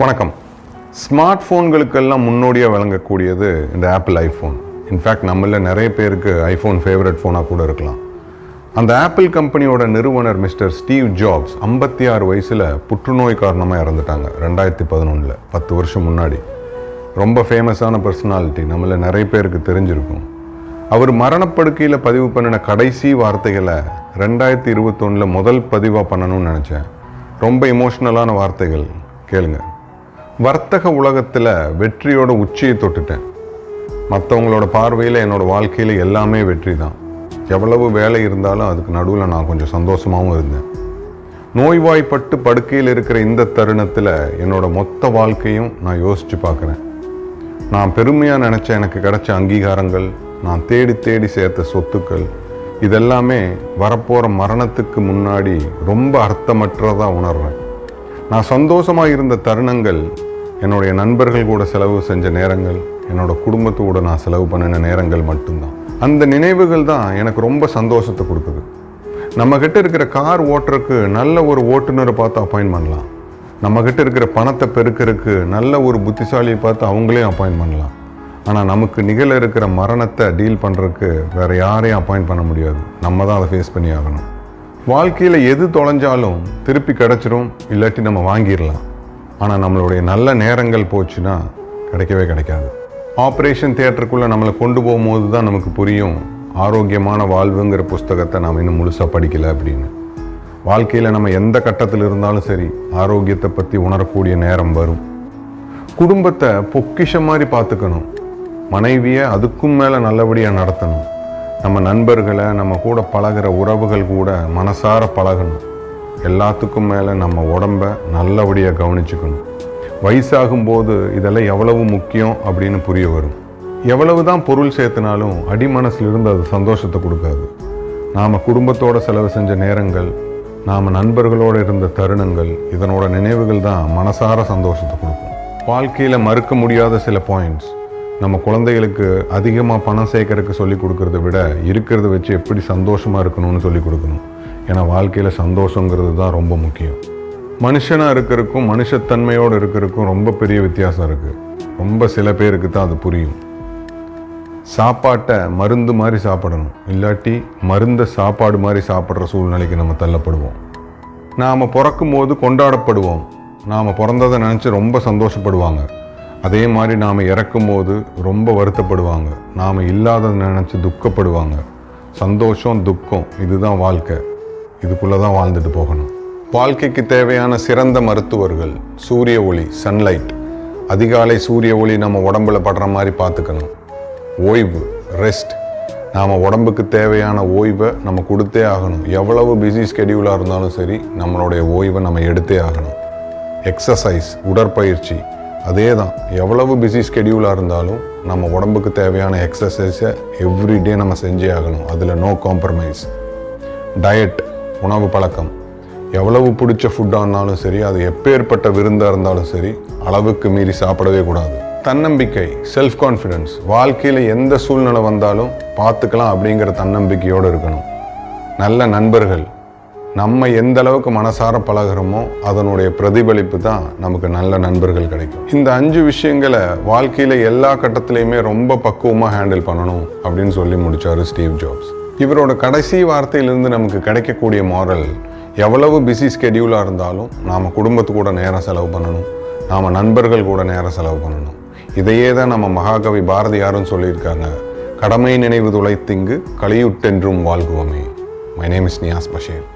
வணக்கம். ஸ்மார்ட் ஃபோன்களுக்கெல்லாம் முன்னோடியாக விளங்கக்கூடியது இந்த ஆப்பிள் ஐஃபோன் இன்ஃபேக்ட் நம்மள நிறைய பேருக்கு ஐஃபோன் ஃபேவரட் ஃபோனாக கூட இருக்கலாம். அந்த ஆப்பிள் கம்பெனியோட நிறுவனர் மிஸ்டர் ஸ்டீவ் ஜாப்ஸ் ஐம்பத்தி ஆறு வயசில் புற்றுநோய் காரணமாக இறந்துட்டாங்க ரெண்டாயிரத்தி பதினொன்றில் பத்து வருஷம் முன்னாடி. ரொம்ப ஃபேமஸான பர்சனாலிட்டி நம்மள நிறைய பேருக்கு தெரிஞ்சிருக்கும். அவர் மரணப்படுக்கையில் பதிவு பண்ணின கடைசி வார்த்தைகளை ரெண்டாயிரத்தி இருபத்தொன்னில் முதல் பதிவாக பண்ணணும்னு நினச்சேன். ரொம்ப இமோஷ்னலான வார்த்தைகள். கேளுங்க. வர்த்தக உலகத்தில் வெற்றியோட உச்சியை தொட்டுட்டேன். மற்றவங்களோட பார்வையில் என்னோட வாழ்க்கையில் எல்லாமே வெற்றி தான் எவ்வளவு வேலை இருந்தாலும் அதுக்கு நடுவில் நான் கொஞ்சம் சந்தோஷமாகவும் இருந்தேன். நோய்வாய்ப்பட்டு படுக்கையில் இருக்கிற இந்த தருணத்தில் என்னோட மொத்த வாழ்க்கையும் நான் யோசித்து பார்க்குறேன். நான் பெருமையாக நினச்ச எனக்கு கிடைச்ச அங்கீகாரங்கள் நான் தேடி தேடி சேர்த்த சொத்துக்கள் இதெல்லாமே வரப்போகிற மரணத்துக்கு முன்னாடி ரொம்ப அர்த்தமற்றதாக உணர்றேன். நான் சந்தோஷமாக இருந்த தருணங்கள் என்னுடைய நண்பர்கள் கூட செலவு செஞ்ச நேரங்கள் என்னோட குடும்பத்து கூட நான் செலவு பண்ணின நேரங்கள் மட்டும்தான். அந்த நினைவுகள் தான் எனக்கு ரொம்ப சந்தோஷத்தை கொடுக்குது. நம்மக்கிட்ட இருக்கிற கார் ஓட்டுறதுக்கு நல்ல ஒரு ஓட்டுநரை பார்த்து அப்பாயின் பண்ணலாம். நம்மக்கிட்ட இருக்கிற பணத்தை பெருக்கிறதுக்கு நல்ல ஒரு புத்திசாலியை பார்த்து அவங்களே அப்பாயின் பண்ணலாம். ஆனால் நமக்கு நிகழ இருக்கிற மரணத்தை டீல் பண்ணுறதுக்கு வேற யாரையும் அப்பாயின்ட் பண்ண முடியாது. நம்ம தான் அதை ஃபேஸ் பண்ணி ஆகணும் வாழ்க்கையில் எது தொலைஞ்சாலும் திருப்பி கிடச்சிரும் இல்லாட்டி நம்ம வாங்கிடலாம். ஆனால் நம்மளுடைய நல்ல நேரங்கள் போச்சுன்னா கிடைக்கவே கிடைக்காது. ஆப்ரேஷன் தியேட்டருக்குள்ளே நம்மளை கொண்டு போகும்போது தான் நமக்கு புரியும் ஆரோக்கியமான வாழ்வுங்கிற புஸ்தகத்தை நாம் இன்னும் முழுசாக படிக்கலை அப்படின்னு. வாழ்க்கையில் நம்ம எந்த கட்டத்தில் இருந்தாலும் சரி ஆரோக்கியத்தை பற்றி உணரக்கூடிய நேரம் வரும். குடும்பத்தை பொக்கிஷம் மாதிரி பார்த்துக்கணும். மனைவியை அதுக்கும் மேலே நல்லபடியாக நடத்தணும். நம்ம நண்பர்களை நம்ம கூட பழகுற உறவுகள் கூட மனசார பழகணும். எல்லாத்துக்கும் மேலே நம்ம உடம்ப நல்லபடியாக கவனிச்சுக்கணும். வயசாகும் போது இதெல்லாம் எவ்வளவு முக்கியம் அப்படின்னு புரிய வரும். எவ்வளவு தான் பொருள் சேர்த்துனாலும் அடி இருந்து அது சந்தோஷத்தை கொடுக்காது. நாம் குடும்பத்தோட செலவு செஞ்ச நேரங்கள் நாம் நண்பர்களோடு இருந்த தருணங்கள் இதனோட நினைவுகள் தான் மனசார சந்தோஷத்தை கொடுக்கும். வாழ்க்கையில் மறுக்க முடியாத சில பாயிண்ட்ஸ் நம்ம குழந்தைகளுக்கு அதிகமாக பணம் சேர்க்கறதுக்கு சொல்லி கொடுக்கறத விட இருக்கிறத வச்சு எப்படி சந்தோஷமாக இருக்கணும்னு சொல்லி கொடுக்கணும். ஏன்னா வாழ்க்கையில் சந்தோஷங்கிறது தான் ரொம்ப முக்கியம். மனுஷனாக இருக்கிறதுக்கும் மனுஷத்தன்மையோடு இருக்கிறதுக்கும் ரொம்ப பெரிய வித்தியாசம் இருக்குது ரொம்ப சில பேருக்கு தான் அது புரியும். சாப்பாட்டை மருந்து மாதிரி சாப்பிடணும். இல்லாட்டி மருந்த சாப்பாடு மாதிரி சாப்பிட்ற சூழ்நிலைக்கு நம்ம தள்ளப்படுவோம். நாம் பிறக்கும் போது கொண்டாடப்படுவோம். நாம் பிறந்ததை நினச்சி ரொம்ப சந்தோஷப்படுவாங்க. அதே மாதிரி நாம் இறக்கும் போது ரொம்ப வருத்தப்படுவாங்க. நாம் இல்லாததை நினச்சி துக்கப்படுவாங்க. சந்தோஷம் துக்கம் இதுதான் வாழ்க்கை. இதுக்குள்ளே தான் வாழ்ந்துட்டு போகணும். வாழ்க்கைக்கு தேவையான சிறந்த மருத்துவர்கள் சூரிய ஒளி சன்லைட் அதிகாலை சூரிய ஒளி நம்ம உடம்புல படுற மாதிரி பார்த்துக்கணும். ஓய்வு ரெஸ்ட் நாம் உடம்புக்கு தேவையான ஓய்வை நம்ம கொடுத்தே ஆகணும். எவ்வளவு பிஸி ஸ்கெடியூலாக இருந்தாலும் சரி நம்மளுடைய ஓய்வை நம்ம எடுத்தே ஆகணும். எக்ஸசைஸ் உடற்பயிற்சி. அதே தான் எவ்வளவு பிஸி ஸ்கெடியூலாக இருந்தாலும் நம்ம உடம்புக்கு தேவையான எக்ஸசைஸை எவ்ரிடே நம்ம செஞ்சே ஆகணும். அதில் நோ காம்ப்ரமைஸ் டயட் உணவு பழக்கம். எவ்வளவு பிடிச்ச ஃபுட்டாக இருந்தாலும் சரி அது எப்பேற்பட்ட விருந்தாக இருந்தாலும் சரி அளவுக்கு மீறி சாப்பிடவே கூடாது. தன்னம்பிக்கை செல்ஃப் கான்ஃபிடென்ஸ் வாழ்க்கையில் எந்த சூழ்நிலை வந்தாலும் பார்த்துக்கலாம் அப்படிங்கிற தன்னம்பிக்கையோடு இருக்கணும். நல்ல நண்பர்கள் நம்ம எந்த அளவுக்கு மனசார பழகுறோமோ அதனுடைய பிரதிபலிப்பு தான் நமக்கு நல்ல நண்பர்கள் கிடைக்கும். இந்த அஞ்சு விஷயங்களை வாழ்க்கையில் எல்லா கட்டத்திலையுமே ரொம்ப பக்குவமாக ஹேண்டில் பண்ணணும் அப்படின்னு சொல்லி முடிச்சாரு ஸ்டீவ் ஜாப்ஸ். இவரோட கடைசி வார்த்தையிலிருந்து நமக்கு கிடைக்கக்கூடிய மாரல் எவ்வளவு பிஸி ஸ்கெடியூலாக இருந்தாலும் நாம் குடும்பத்து கூட நேரம் செலவு பண்ணணும். நாம் நண்பர்கள் கூட நேரம் செலவு பண்ணணும். இதையே தான் நம்ம மகாகவி பாரதியாரும் சொல்லியிருக்காங்க. கடமை நினைவு துளைத்திங்கு கலியுட்டென்றும் வாழ்குவோமே. My name is Niyas Basheer